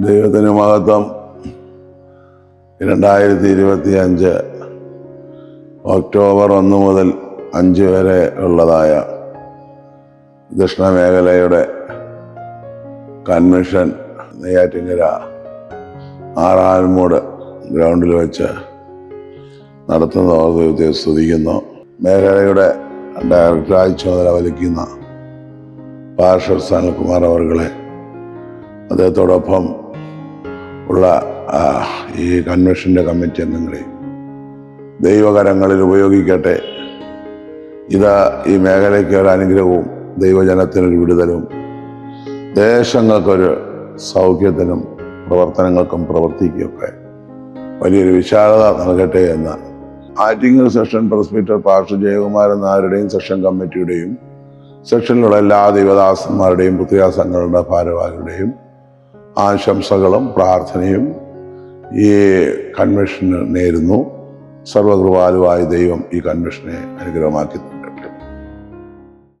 ദൈവത്തിന് മഹത്വം രണ്ടായിരത്തി ഇരുപത്തി അഞ്ച് ഒക്ടോബർ ഒന്ന് മുതൽ അഞ്ച് വരെ ഉള്ളതായ ദക്ഷിണമേഖലയുടെ കൺവെൻഷൻ നെയ്യാറ്റിങ്കര ആറാൽമൂട് ഗ്രൗണ്ടിൽ വെച്ച് നടത്തുന്ന ദൈവത്തെ സ്തുതിക്കുന്നു. മേഖലയുടെ ഡയറക്ടറായി ചുമതല വലിക്കുന്ന പാർഷർ സനൽകുമാർ അവർകളെ അദ്ദേഹത്തോടൊപ്പം ഉള്ള ഈ കൺവെൻഷന്റെ കമ്മിറ്റി അംഗങ്ങളെ ദൈവകരങ്ങളിൽ ഉപയോഗിക്കട്ടെ. ഇത് ഈ മേഖലയ്ക്ക് ഒരു അനുഗ്രഹവും ദൈവജനത്തിനൊരു വിടുതലും. ദേശങ്ങൾക്കൊരു സൗഖ്യത്തിനും പ്രവർത്തനങ്ങൾക്കും പ്രവർത്തിക്കുകയൊക്കെ വലിയൊരു വിശാലത നൽകട്ടെ എന്ന് ആറ്റിങ്ങൽ സെഷൻ പ്രസ്മീറ്റർ പാർഷ ജയകുമാരൻ നായരുടെയും സെഷൻ കമ്മിറ്റിയുടെയും സെക്ഷനിലുള്ള എല്ലാ ദൈവദാസന്മാരുടെയും പുത്രിയാസങ്ങളുടെ ഭാരവാഹികളുടെയും ആശംസകളും പ്രാർത്ഥനയും ഈ കൺവെൻഷന് നേരുന്നു. സർവകൃപാലുവായ ദൈവം ഈ കൺവെൻഷനെ അനുഗ്രഹമാക്കി